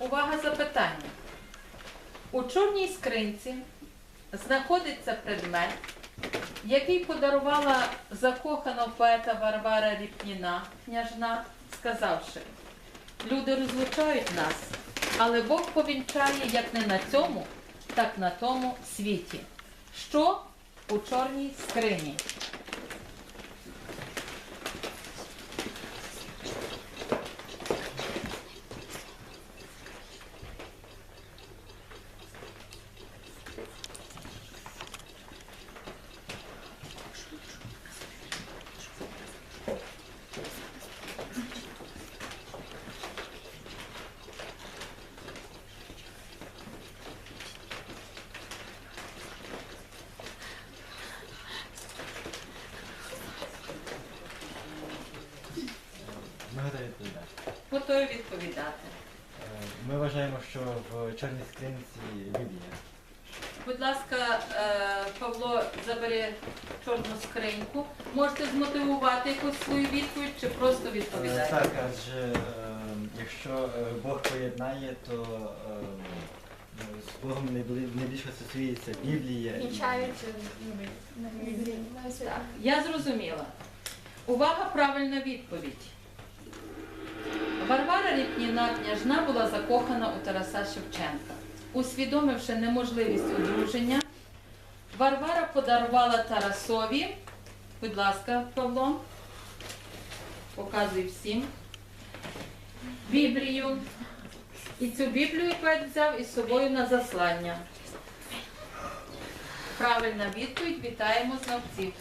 Увага запитання. У чорній скринці знаходиться предмет, який подарувала закохана поета Варвара Ріпніна, княжна, сказавши, люди розлучають нас, але Бог повінчає як не на цьому, так на тому світі. Що у чорній скрині? Ми готові відповідати. Готові відповідати. Е, Ми вважаємо, що в чорній скринці Біблія. Будь ласка, е, Павло забере чорну скриньку. Можете змотивувати якусь свою відповідь чи просто Е, відповідати? Так, адже якщо Бог поєднає, то з Богом найбільше асоціюється Біблія. і- Вінчають на Біблії. Я зрозуміла. Увага, правильна відповідь. Варвара Ріпніна княжна була закохана у Тараса Шевченка. Усвідомивши неможливість одруження, Варвара подарувала Тарасові, будь ласка, Павло, показуй всім, Біблію. І цю Біблію поет взяв із собою на заслання. Правильна відповідь. Вітаємо знавців.